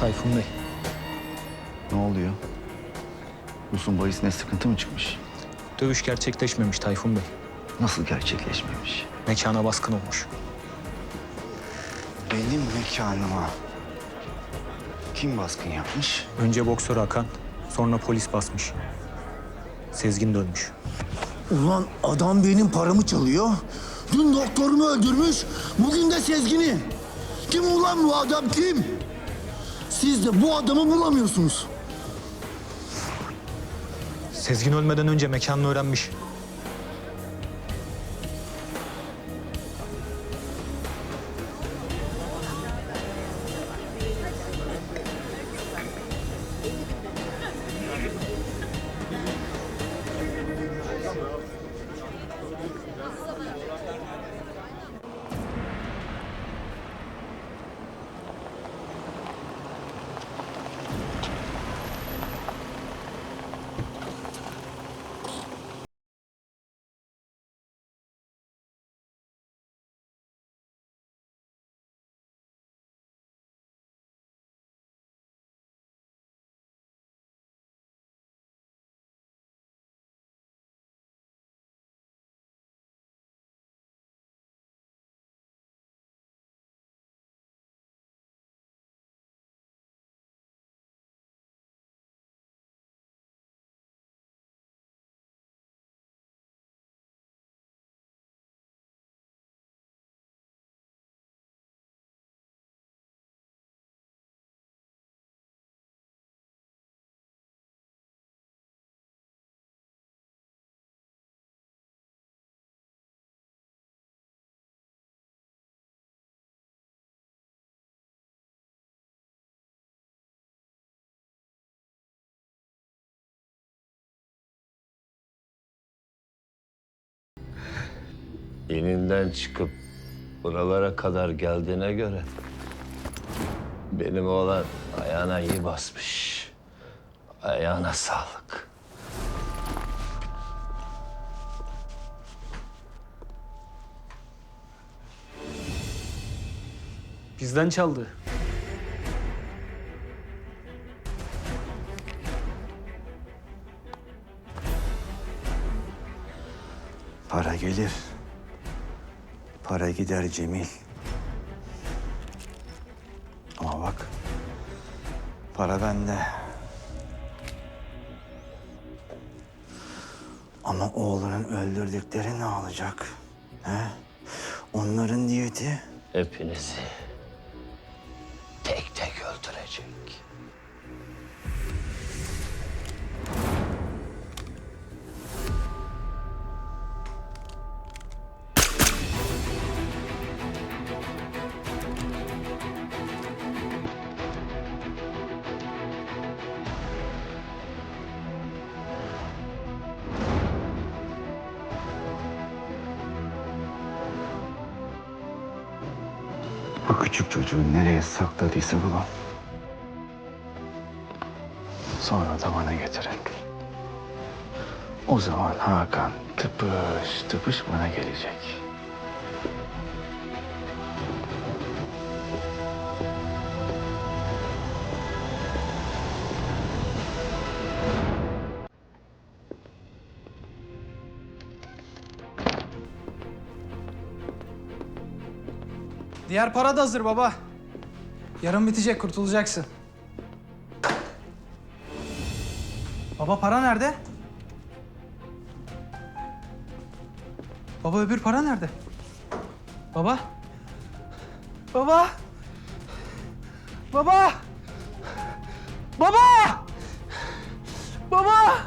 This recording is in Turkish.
Tayfun Bey. Ne oluyor? Rus'un bahisine sıkıntı mı çıkmış? Dövüş gerçekleşmemiş Tayfun Bey. Nasıl gerçekleşmemiş? Mekana baskın olmuş. Benim mekanıma kim baskın yapmış? Önce boksör Hakan, sonra polis basmış. Sezgin dönmüş. Ulan adam benim paramı çalıyor. Dün doktorumu öldürmüş. Bugün de Sezgin'i. Kim ulan bu adam kim? Siz de bu adamı bulamıyorsunuz. Sezgin ölmeden önce mekanını öğrenmiş. Yeninden çıkıp buralara kadar geldiğine göre benim oğlan ayağına iyi basmış. Ayağına sağlık. Bizden çaldı. Para gelir. Para gider Cemil. Ama bak. Para bende. Ama oğlunun öldürdükleri ne olacak? He? Onların diyeti Hepinizi Bu küçük çocuğu nereye sakladıysa bulun. Sonra da bana getirin. O zaman Hakan tıpış tıpış bana gelecek. Diğer para da hazır baba. Yarın bitecek, kurtulacaksın. Baba para nerede? Baba öbür para nerede? Baba? Baba? Baba? Baba! Baba!